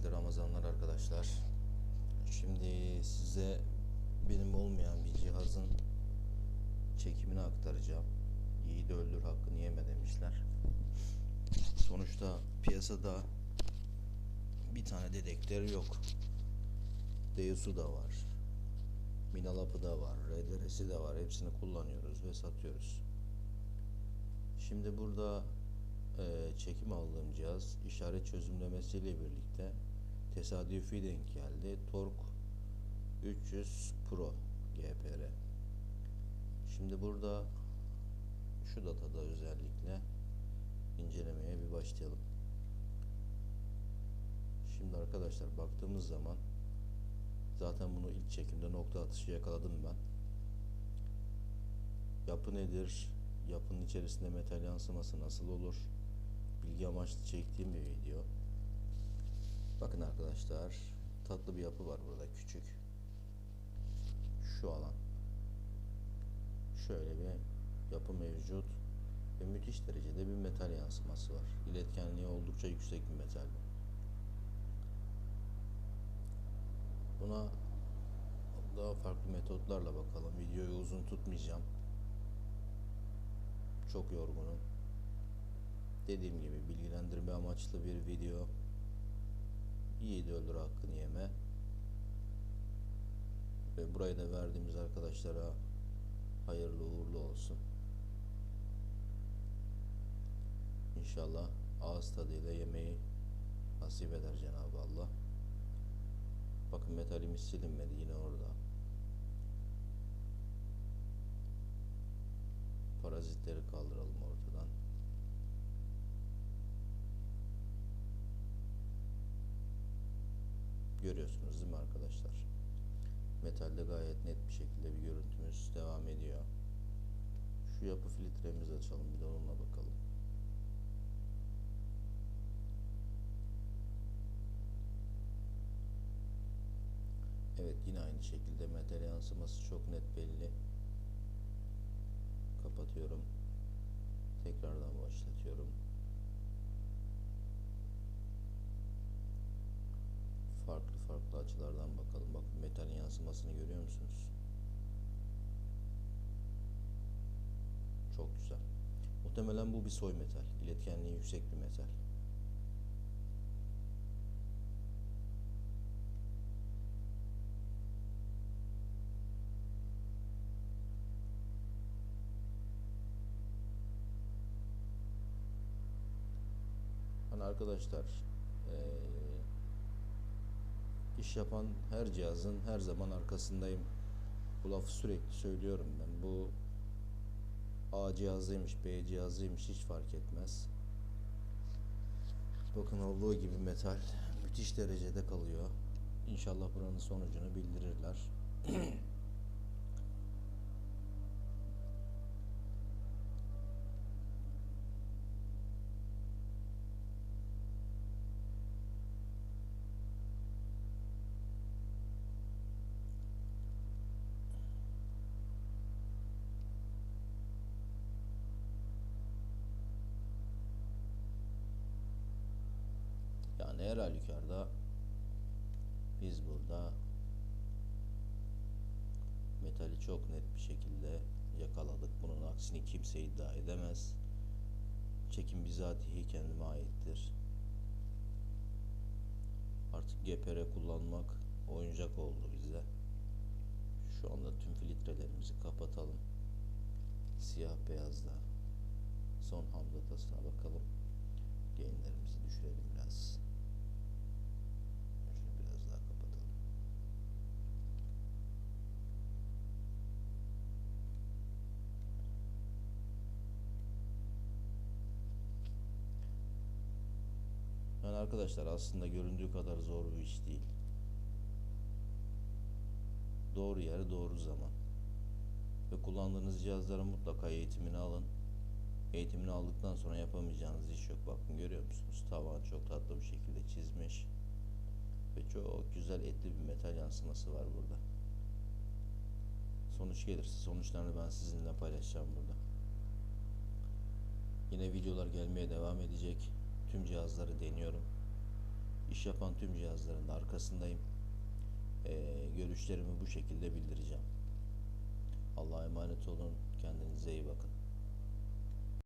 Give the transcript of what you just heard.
Bereketli Ramazanlar arkadaşlar. Şimdi size benim olmayan bir cihazın çekimini aktaracağım. Yiğidi öldür hakkını yeme demişler. Sonuçta piyasada bir tane dedektör yok. Deusu da var. Minalap'ı da var. RDR'si de var. Hepsini kullanıyoruz ve satıyoruz. Şimdi burada çekim aldığım cihaz işaret çözümlemesiyle birlikte tesadüfi denk geldi. Tork 300 Pro GPR. Şimdi burada şu datada özellikle incelemeye bir başlayalım. Şimdi arkadaşlar baktığımız zaman zaten bunu ilk çekimde nokta atışı yakaladım ben. Yapı nedir? Yapının içerisinde metal yansıması nasıl olur? Bilgi amaçlı çektiğim bir video. Bakın arkadaşlar, tatlı bir yapı var burada küçük. Şu alan. Şöyle bir yapı mevcut ve müthiş derecede bir metal yansıması var. İletkenliği oldukça yüksek bir metal bu. Buna daha farklı metotlarla bakalım. Videoyu uzun tutmayacağım. Çok yorgunum. Dediğim gibi bilgilendirme amaçlı bir video. Yiğidi öldür hakkını yeme. Ve burayı da verdiğimiz arkadaşlara hayırlı uğurlu olsun. İnşallah ağız tadıyla yemeği nasip eder Cenab-ı Allah. Bakın metalimiz silinmedi yine orada. Parazitleri kaldıralım ortadan. Görüyorsunuz değil mi arkadaşlar? Metalde gayet net bir şekilde bir görüntümüz devam ediyor. Şu yapı filtremizi açalım bir de onunla bakalım. Evet yine aynı şekilde metal yansıması çok net belli. Kapatıyorum. Tekrardan başlatıyorum. Farklı farklı açılardan bakalım. Bakın metalin yansımasını görüyor musunuz? Çok güzel. Muhtemelen bu bir soy metal. İletkenliği yüksek bir metal. Hani arkadaşlar iş yapan her cihazın her zaman arkasındayım. Bu lafı sürekli söylüyorum ben. Bu A cihazıymış, B cihazıymış hiç fark etmez. Bakın olduğu gibi metal müthiş derecede kalıyor. İnşallah buranın sonucunu bildirirler. Yani her halükarda biz burada metali çok net bir şekilde yakaladık. Bunun aksini kimse iddia edemez. Çekim bizatihi kendime aittir. Artık GPR kullanmak oyuncak oldu bize. Şu anda tüm filtrelerimizi kapatalım. Siyah beyazda son ham datasına bakalım. Arkadaşlar aslında göründüğü kadar zor bir iş değil. Doğru yer, doğru zaman. Ve kullandığınız cihazların mutlaka eğitimini alın. Eğitimini aldıktan sonra yapamayacağınız iş yok. Bakın görüyor musunuz? Tavan çok tatlı bir şekilde çizmiş. Ve çok güzel etli bir metal yansıması var burada. Sonuç gelirse sonuçlarını ben sizinle paylaşacağım burada. Yine videolar gelmeye devam edecek. Tüm cihazları deniyorum. İş yapan tüm cihazların da arkasındayım. Ee, görüşlerimi bu şekilde bildireceğim. Allah'a emanet olun. Kendinize iyi bakın.